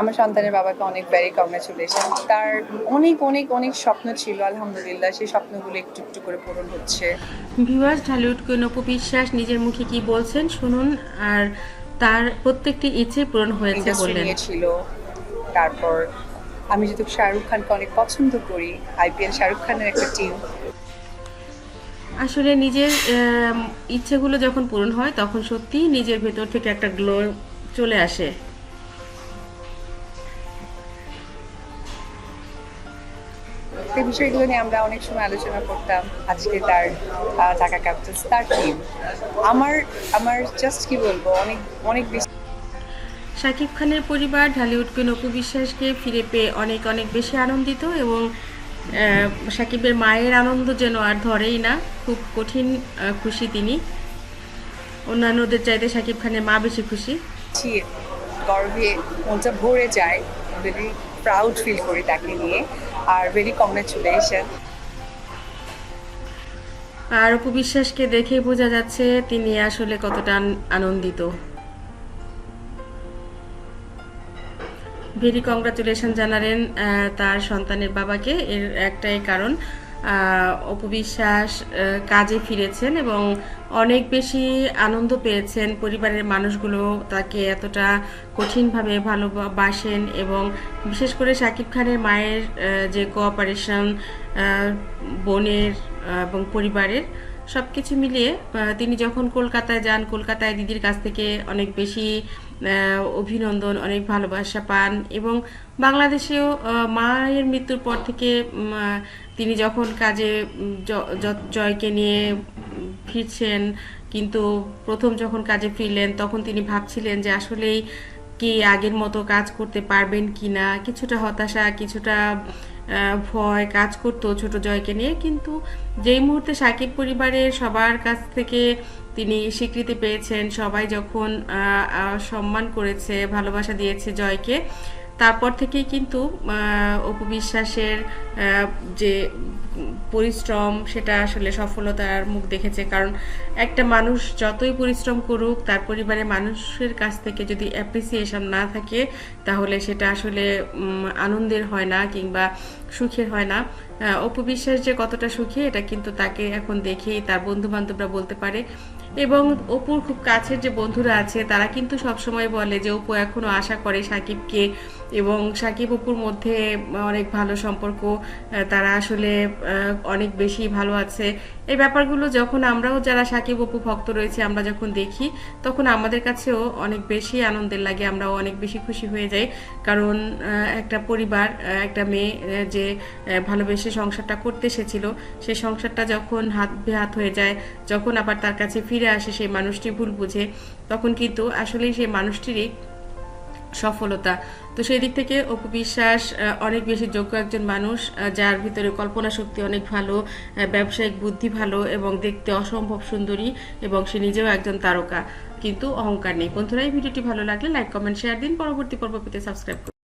আমার সন্তানের বাবাকে অনেক ভেরি কংগ্রেচুলেশন তার অনেক অনেক অনেক স্বপ্ন ছিল আলহামদুলিল্লাহ সেই স্বপ্নগুলো একটু একটু করে পূরণ হচ্ছে। ভিউয়ার্স ঢালিউড কুইন অপু বিশ্বাস নিজের মুখে কি বলছেন শুনুন আর তার প্রত্যেকটি ইচ্ছে পূরণ হয়েছে বললেন। ছিল তারপর আমি যেহেতু শাহরুখ খানকে অনেক পছন্দ করি আইপিএল শাহরুখ খানের একটা টিম আসলে নিজের ইচ্ছেগুলো যখন পূরণ হয় তখন সত্যি নিজের ভেতর থেকে একটা গ্লো চলে আসে। সেই বিষয়গুলো নিয়ে আমরা অনেক সময় আলোচনা করতাম আজকে তার ঢাকা ক্যাপিটালস তার টিম আমার আমার জাস্ট কি বলব অনেক অনেক বেশি শাকিব খানের পরিবার ঢালিউড কুইন অপু বিশ্বাসকে ফিরে পেয়ে অনেক অনেক বেশি আনন্দিত এবং শাকিবের মায়ের আনন্দ যেন আর ধরেই না খুব কঠিন খুশি তিনি। অন্যান্যদের চাইতে শাকিব খানের মা বেশি খুশি। গর্বে মনটা ভরে যায়। প্রাউড ফিল করি তাকে নিয়ে। আর ভেরি কংগ্রেচুলেশন আর অপু বিশ্বাসকে দেখে বোঝা যাচ্ছে তিনি আসলে কতটা আনন্দিত। ভেরি কংগ্রাচুলেশন জানালেন তার সন্তানের বাবাকে। এর একটাই কারণ অপু বিশ্বাস কাজে ফিরেছেন এবং অনেক বেশি আনন্দ পেয়েছেন। পরিবারের মানুষগুলো তাকে এতটা কঠিনভাবে ভালোবাসেন এবং বিশেষ করে শাকিব খানের মায়ের যে কোঅপারেশন বোনের এবং পরিবারের সব কিছু মিলিয়ে তিনি যখন কলকাতায় যান, কলকাতায় দিদির কাছ থেকে অনেক বেশি অভিনন্দন, অনেক ভালোবাসা পান এবং বাংলাদেশেও মায়ের মৃত্যুর পর থেকে তিনি যখন কাজে জয়কে নিয়ে ফিরছেন, কিন্তু প্রথম যখন কাজে ফিরলেন, তখন তিনি ভাবছিলেন যে আসলেই কি আগের মতো কাজ করতে পারবেন কি না কিছুটা হতাশা, কিছুটা ভয় কাজ করতো ছোট জয়কে নিয়ে। কিন্তু যেই মুহূর্তে সাকিব পরিবারের সবার কাছ থেকে তিনি স্বীকৃতি পেয়েছেন সবাই যখন সম্মান করেছে ভালোবাসা দিয়েছে জয়কে তারপর থেকেই কিন্তু আহ, অপু বিশ্বাসের আহ, যে পরিশ্রম সেটা আসলে সফলতার মুখ দেখেছে। কারণ একটা মানুষ যতই পরিশ্রম করুক তার পরিবারের মানুষের কাছ থেকে যদি অ্যাপ্রিসিয়েশন না থাকে তাহলে সেটা আসলে আনন্দের হয় না কিংবা সুখের হয় না। আহ, অপু বিশ্বাস যে কতটা সুখী এটা কিন্তু তাকে এখন দেখেই তার বন্ধু বান্ধবরা বলতে পারে। এবং অপুর খুব কাছের যে বন্ধুরা আছে তারা কিন্তু সবসময় বলে যে অপু এখনও আশা করে সাকিবকে এবং সাকিব অপুর মধ্যে অনেক ভালো সম্পর্ক। তারা আসলে অনেক বেশি ভালো আছে। এই ব্যাপারগুলো যখন আমরাও যারা সাকিব অপু ভক্ত রয়েছে, আমরা যখন দেখি, তখন আমাদের কাছেও অনেক বেশি আনন্দের লাগে, আমরাও অনেক বেশি খুশি হয়ে যাই। কারণ একটা পরিবার একটা মেয়ে যে ভালোবেসে সংসারটা করতে এসেছিল সেই সংসারটা যখন হাত বেহাত হয়ে যায়, যখন আবার তার কাছে ফিরে আসে সেই মানুষটি ভুল বুঝে, তখন কিন্তু আসলেই সেই মানুষটিরই সফলতা। তো সেই দিক থেকে অপু বিশ্বাস অনেক বেশি যোগ্য একজন মানুষ যার ভিতরে কল্পনা শক্তি অনেক ভালো ব্যবসায়িক বুদ্ধি ভালো এবং দেখতে অসম্ভব সুন্দরী এবং সে নিজেও একজন তারকা। কিন্তু অহংকার নেই। বন্ধুরা, এই ভিডিওটি ভালো লাগলে লাইক কমেন্ট শেয়ার দিন। পরবর্তী পর্ব পেতে সাবস্ক্রাইব